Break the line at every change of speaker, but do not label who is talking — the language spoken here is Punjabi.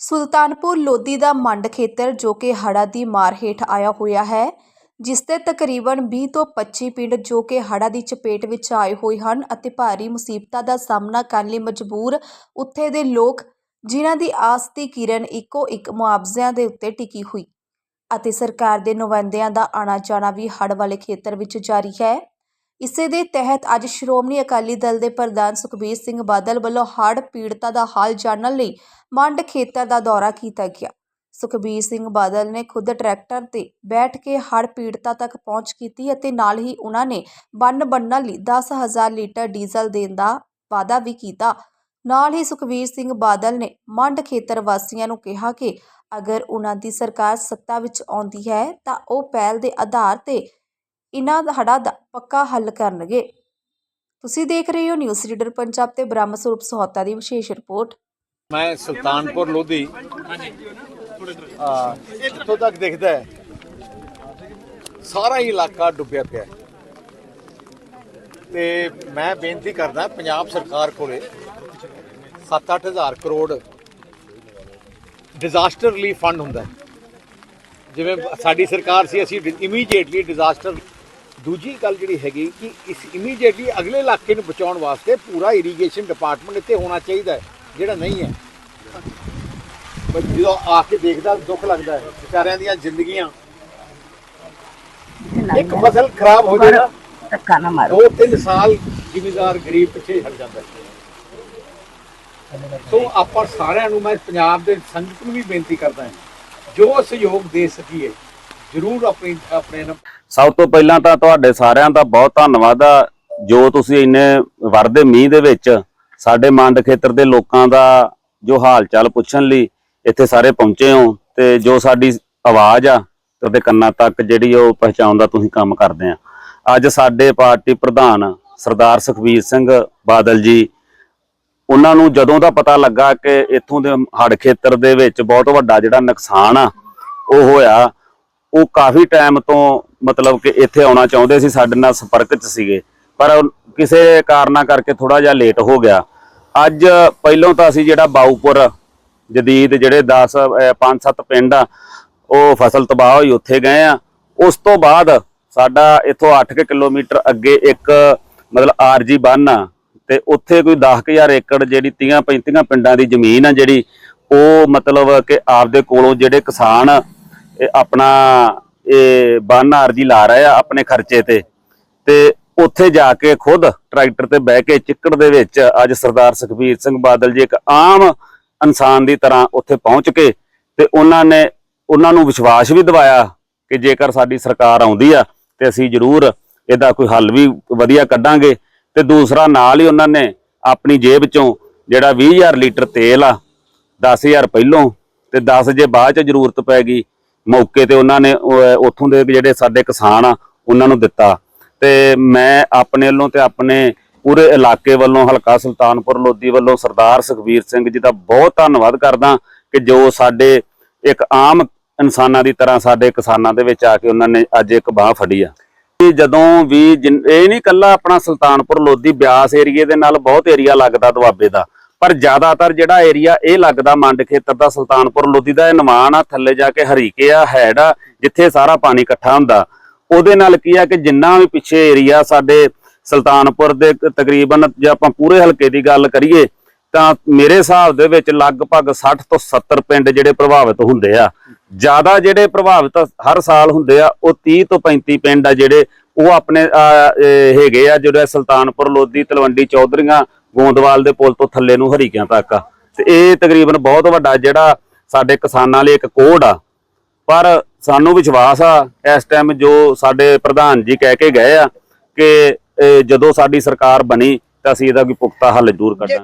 ਸੁਲਤਾਨਪੁਰ ਲੋਧੀ ਦਾ ਮੰਡ ਖੇਤਰ ਜੋ ਕਿ ਹੜ੍ਹਾਂ ਦੀ ਮਾਰ ਹੇਠ ਆਇਆ ਹੋਇਆ ਹੈ, ਜਿਸ ਦੇ ਤਕਰੀਬਨ 20 ਤੋਂ 25 ਪਿੰਡ ਜੋ ਕਿ ਹੜ੍ਹਾਂ ਦੀ ਚਪੇਟ ਵਿੱਚ ਆਏ ਹੋਏ ਹਨ ਅਤੇ ਭਾਰੀ ਮੁਸੀਬਤਾਂ ਦਾ ਸਾਹਮਣਾ ਕਰਨ ਲਈ ਮਜਬੂਰ ਉੱਥੇ ਦੇ ਲੋਕ, ਜਿਨ੍ਹਾਂ ਦੀ ਆਸ ਦੀ ਕਿਰਨ ਇੱਕੋ ਇੱਕ ਮੁਆਵਜ਼ਿਆਂ ਦੇ ਉੱਤੇ ਟਿਕੀ ਹੋਈ। ਅਤੇ ਸਰਕਾਰ ਦੇ ਨੁਮਾਇੰਦਿਆਂ ਦਾ ਆਣਾ ਜਾਣਾ ਵੀ ਹੜ੍ਹ ਵਾਲੇ ਖੇਤਰ ਵਿੱਚ ਜਾਰੀ ਹੈ। ਇਸੇ ਦੇ ਤਹਿਤ ਅੱਜ ਸ਼੍ਰੋਮਣੀ ਅਕਾਲੀ ਦਲ ਦੇ ਪ੍ਰਧਾਨ ਸੁਖਬੀਰ ਸਿੰਘ ਬਾਦਲ ਵੱਲੋਂ ਹੜ੍ਹ ਪੀੜਤਾਂ ਦਾ ਹਾਲ ਜਾਣਨ ਲਈ ਮੰਡ ਖੇਤਰ ਦਾ ਦੌਰਾ ਕੀਤਾ ਗਿਆ। ਸੁਖਬੀਰ ਸਿੰਘ ਬਾਦਲ ਨੇ ਖੁਦ ਟਰੈਕਟਰ ਤੇ ਬੈਠ ਕੇ ਹੜ੍ਹ ਪੀੜਤਾਂ ਤੱਕ ਪਹੁੰਚ ਕੀਤੀ ਅਤੇ ਨਾਲ ਹੀ ਉਹਨਾਂ ਨੇ ਬੰਨ ਬੰਨਣ ਲਈ 10000 ਲੀਟਰ ਡੀਜ਼ਲ ਦੇਣ ਦਾ ਵਾਅਦਾ ਵੀ ਕੀਤਾ। ਨਾਲ ਹੀ ਸੁਖਬੀਰ ਸਿੰਘ ਬਾਦਲ ਨੇ ਮੰਡ ਖੇਤਰ ਵਾਸੀਆਂ ਨੂੰ ਕਿਹਾ ਕਿ ਅਗਰ ਉਹਨਾਂ ਦੀ ਸਰਕਾਰ ਸੱਤਾ ਵਿੱਚ ਆਉਂਦੀ ਹੈ ਤਾਂ ਉਹ ਪਹਿਲ ਦੇ ਆਧਾਰ ਤੇ ਇਹਨਾਂ ਹੜ੍ਹਾਂ ਦਾ ਪੱਕਾ ਹੱਲ ਕਰਨਗੇ। ਤੁਸੀਂ ਦੇਖ ਰਹੇ ਹੋ ਨਿਊਜ਼ ਰੀਡਰ ਪੰਜਾਬ ਤੇ ਬ੍ਰਹਮ ਸਰੂਪ ਸਹੌਤਾ ਦੀ ਵਿਸ਼ੇਸ਼ ਰਿਪੋਰਟ।
ਮੈਂ ਸੁਲਤਾਨਪੁਰ ਲੋਧੀ। ਆ ਇੱਥੋਂ ਤੱਕ ਦੇਖਦਾ ਹੈ। ਸਾਰਾ ਹੀ ਇਲਾਕਾ ਡੁੱਬਿਆ ਪਿਆ ਹੈ। ਤੇ ਮੈਂ ਬੇਨਤੀ ਕਰਦਾ, ਪੰਜਾਬ ਸਰਕਾਰ ਕੋਲੇ 7-8000 ਕਰੋੜ ਡਿਜ਼ਾਸਟਰ ਰਿਲੀਫ ਫੰਡ ਹੁੰਦਾ ਜਿਵੇਂ ਸਾਡੀ ਸਰਕਾਰ ਸੀ, ਅਸੀਂ ਇਮੀਡੀਏਟਲੀ ਡਿਜ਼ਾਸਟਰ ਦੂਜੀ ਗੱਲ ਜਿਹੜੀ ਹੈਗੀ ਕਿ ਇਸ ਇਮੀਡੀਏਟਲੀ ਅਗਲੇ ਇਲਾਕੇ ਨੂੰ ਬਚਾਉਣ ਵਾਸਤੇ ਪੂਰਾ ਇਰੀਗੇਸ਼ਨ ਡਿਪਾਰਟਮੈਂਟ ਇੱਥੇ ਹੋਣਾ ਚਾਹੀਦਾ ਹੈ ਜਿਹੜਾ ਨਹੀਂ ਹੈ। ਪਰ ਜਦੋਂ ਆ ਕੇ ਦੇਖਦਾ ਦੁੱਖ ਲੱਗਦਾ ਹੈ ਵਿਚਾਰਿਆਂ ਦੀਆਂ ਜ਼ਿੰਦਗੀਆਂ। ਇੱਕ ਫਸਲ ਖਰਾਬ ਹੋ ਜਾਏ ਨਾ
ਧੱਕਾ ਨਾ ਮਾਰੋ।
ਦੋ ਤਿੰਨ ਸਾਲ ਜ਼ਿਮੀਦਾਰ ਗਰੀਬ ਪਿੱਛੇ ਹਟ ਜਾਂਦਾ ਹੈ। ਸੋ ਆਪਾਂ ਸਾਰਿਆਂ ਨੂੰ ਮੈਂ ਪੰਜਾਬ ਦੇ ਸੰਗਤ ਨੂੰ ਵੀ ਬੇਨਤੀ ਕਰਦਾ ਹਾਂ ਜੋ ਸਹਿਯੋਗ ਦੇ ਸਕੀਏ ਜ਼ਰੂਰ ਆਪਣੀ ਆਪਣੇ
ਸਭ ਤੋਂ ਪਹਿਲਾਂ ਤਾਂ ਤੁਹਾਡੇ ਸਾਰਿਆਂ ਦਾ ਬਹੁਤ ਧੰਨਵਾਦ ਆ। ਜੋ ਤੁਸੀਂ ਇੰਨੇ ਵਰਦੇ ਮੀਂਹ ਦੇ ਵਿੱਚ ਸਾਡੇ ਮੰਡ ਖੇਤਰ ਦੇ ਲੋਕਾਂ ਦਾ ਜੋ ਹਾਲ ਚਾਲ ਪੁੱਛਣ ਲਈ ਇੱਥੇ ਸਾਰੇ ਪਹੁੰਚੇ ਹੋ ਤੇ ਜੋ ਸਾਡੀ ਆਵਾਜ਼ ਆ ਤੁਹਾਡੇ ਕੰਨਾਂ ਤੱਕ ਜਿਹੜੀ ਉਹ ਪਹੁੰਚਾਉਣ ਦਾ ਤੁਸੀਂ ਕੰਮ ਕਰਦੇ ਆ। ਅੱਜ ਸਾਡੇ ਪਾਰਟੀ ਪ੍ਰਧਾਨ ਸਰਦਾਰ ਸੁਖਬੀਰ ਸਿੰਘ ਬਾਦਲ ਜੀ, ਉਹਨਾਂ ਨੂੰ ਜਦੋਂ ਦਾ ਪਤਾ ਲੱਗਾ ਕਿ ਇੱਥੋਂ ਦੇ ਹੜ ਖੇਤਰ ਦੇ ਵਿੱਚ ਬਹੁਤ ਵੱਡਾ ਜਿਹੜਾ ਨੁਕਸਾਨ ਆ, ਉਹ ਹੋਇਆ ਉਹ ਕਾਫੀ ਟਾਈਮ ਤੋਂ ਮਤਲਬ ਕਿ ਇੱਥੇ ਆਉਣਾ ਚਾਹੁੰਦੇ ਸੀ, ਸਾਡੇ ਨਾਲ ਸੰਪਰਕ 'ਚ ਸੀਗੇ। ਪਰ ਕਿਸੇ ਕਾਰਨਾਂ ਕਰਕੇ ਥੋੜਾ ਜਿਹਾ ਲੇਟ ਹੋ ਗਿਆ। ਅੱਜ ਪਹਿਲੋਂ ਤਾਂ ਅਸੀਂ ਜਿਹੜਾ ਬਾਊਪੁਰ, ਜਦੀਦ ਜਿਹੜੇ 10 5-7 ਪਿੰਡ ਆ, ਉਹ ਫਸਲ ਤਬਾਹ ਹੋਈ, ਉੱਥੇ ਗਏ ਆ। ਉਸ ਤੋਂ ਬਾਅਦ ਸਾਡਾ ਇੱਥੋਂ 8 ਕਿਲੋਮੀਟਰ ਅੱਗੇ ਇੱਕ ਮਤਲਬ ਆਰਜੀ ਬੰਨ ਆ, ਤੇ ਉੱਥੇ ਕੋਈ 10000 ਏਕੜ ਜਿਹੜੀ 30 35 ਪਿੰਡਾਂ ਦੀ ਜ਼ਮੀਨ ਆ ਜਿਹੜੀ, ਉਹ ਮਤਲਬ ਕਿ ਆਪਦੇ ਕੋਲੋਂ ਜਿਹੜੇ ਕਿਸਾਨ ਇਹ ਆਪਣਾ ਇਹ ਬੰਨ ਆਰਜੀ ਲਾ ਰਹੇ ਆ ਆਪਣੇ ਖਰਚੇ ਤੇ। ਤੇ ਉੱਥੇ ਜਾ ਕੇ ਖੁਦ ਟਰੈਕਟਰ ਤੇ ਬਹਿ ਕੇ ਚਿੱਕੜ ਦੇ ਵਿੱਚ ਅੱਜ ਸਰਦਾਰ ਸੁਖਬੀਰ ਸਿੰਘ ਬਾਦਲ ਜੀ ਇੱਕ ਆਮ ਇਨਸਾਨ ਦੀ ਤਰ੍ਹਾਂ ਉੱਥੇ ਪਹੁੰਚ ਕੇ ਤੇ ਉਹਨਾਂ ਨੇ ਉਹਨਾਂ ਨੂੰ ਵਿਸ਼ਵਾਸ ਵੀ ਦਿਵਾਇਆ ਕਿ ਜੇਕਰ ਸਾਡੀ ਸਰਕਾਰ ਆਉਂਦੀ ਆ ਤੇ ਅਸੀਂ ਜ਼ਰੂਰ ਇਹਦਾ ਕੋਈ ਹੱਲ ਵੀ ਵਧੀਆ ਕੱਢਾਂਗੇ। ਤੇ ਦੂਸਰਾ ਨਾਲ ਹੀ ਉਹਨਾਂ ਨੇ ਆਪਣੀ ਜੇਬ ਚੋਂ ਜਿਹੜਾ 20000 ਲੀਟਰ ਤੇਲ ਆ 10000 ਪਹਿਲੋਂ ਤੇ 10 ਜੇ ਬਾਅਦ ਚ ਜ਼ਰੂਰਤ ਪੈ ਗਈ ਮੌਕੇ ਤੇ ਉਹਨਾਂ ਨੇ ਉੱਥੋਂ ਦੇ ਜਿਹੜੇ ਸਾਡੇ ਕਿਸਾਨ ਆ, ਉਹਨਾਂ ਨੂੰ ਦਿੱਤਾ। ਤੇ ਮੈਂ ਆਪਣੇ ਵੱਲੋਂ ਤੇ ਆਪਣੇ ਪੂਰੇ ਇਲਾਕੇ ਵੱਲੋਂ, ਹਲਕਾ ਸੁਲਤਾਨਪੁਰ ਲੋਧੀ ਵੱਲੋਂ ਸਰਦਾਰ ਸੁਖਬੀਰ ਸਿੰਘ ਜੀ ਦਾ ਬਹੁਤ ਧੰਨਵਾਦ ਕਰਦਾ ਕਿ ਜੋ ਸਾਡੇ ਇੱਕ ਆਮ ਇਨਸਾਨਾਂ ਦੀ ਤਰ੍ਹਾਂ ਸਾਡੇ ਕਿਸਾਨਾਂ ਦੇ ਵਿੱਚ ਆ ਕੇ ਉਹਨਾਂ ਨੇ ਅੱਜ ਇੱਕ ਬਾਹ ਫੜੀ ਆ। ਜਦੋਂ ਵੀ ਜਿਨ- ਇਹ ਨਹੀਂ ਕੱਲਾ ਆਪਣਾ ਸੁਲਤਾਨਪੁਰ ਲੋਧੀ ਬਿਆਸ ਏਰੀਏ ਦੇ ਨਾਲ ਬਹੁਤ ਏਰੀਆ ਲੱਗਦਾ ਦੁਆਬੇ ਦਾ। ਪਰ ਜ਼ਿਆਦਾਤਰ ਜਿਹੜਾ ਏਰੀਆ ਇਹ ਲੱਗਦਾ ਮੰਡ ਖੇਤਰ ਦਾ ਸੁਲਤਾਨਪੁਰ ਲੋਧੀ ਦਾ, ਇਹ ਨਿਮਾਣ ਆ, ਥੱਲੇ ਜਾ ਕੇ ਹਰੀਕੇ ਆ ਹੈਡ ਆ, ਜਿੱਥੇ ਸਾਰਾ ਪਾਣੀ ਇਕੱਠਾ ਹੁੰਦਾ। ਉਹਦੇ ਨਾਲ ਕੀ ਆ ਕਿ ਜਿੰਨਾ ਵੀ ਪਿੱਛੇ ਏਰੀਆ ਸਾਡੇ ਸੁਲਤਾਨਪੁਰ ਦੇ ਤਕਰੀਬਨ ਜੇ ਆਪਾਂ ਪੂਰੇ ਹਲਕੇ ਦੀ ਗੱਲ ਕਰੀਏ, ਤਾਂ ਮੇਰੇ ਹਿਸਾਬ ਦੇ ਵਿੱਚ ਲਗਭਗ 60 ਤੋਂ 70 ਪਿੰਡ ਜਿਹੜੇ ਪ੍ਰਭਾਵਿਤ ਹੁੰਦੇ ਆ। ਜ਼ਿਆਦਾ ਜਿਹੜੇ ਪ੍ਰਭਾਵਿਤ ਹਰ ਸਾਲ ਹੁੰਦੇ ਆ, ਉਹ 30 ਤੋਂ 35 ਪਿੰਡ ਆ ਜਿਹੜੇ ਉਹ ਆਪਣੇ ਹੈਗੇ ਆ, ਜਿਹੜੇ ਸੁਲਤਾਨਪੁਰ, ਲੋਧੀ, ਤਲਵੰਡੀ, ਚੌਧਰੀਆਂ ਗੋਂਦਵਾਲ ਦੇ ਪੁਲ ਤੋਂ ਥੱਲੇ ਨੂੰ ਹਰੀਕਿਆਂ ਤੱਕ ਆ। ਤੇ ਇਹ ਤਕਰੀਬਨ ਬਹੁਤ ਵੱਡਾ ਜਿਹੜਾ ਸਾਡੇ ਕਿਸਾਨਾਂ ਲਈ ਇੱਕ ਕੋਡ ਆ। ਪਰ ਸਾਨੂੰ ਵਿਸ਼ਵਾਸ ਆ ਇਸ ਟਾਈਮ ਜੋ ਸਾਡੇ ਪ੍ਰਧਾਨ ਜੀ ਕਹਿ ਕੇ ਗਏ ਆ ਕਿ ਜਦੋਂ ਸਾਡੀ ਸਰਕਾਰ ਬਣੀ ਤਾਂ ਅਸੀਂ ਇਹਦਾ ਕੋਈ ਪੁਖਤਾ ਹੱਲ ਜ਼ਰੂਰ ਕੱਢਾਂਗੇ।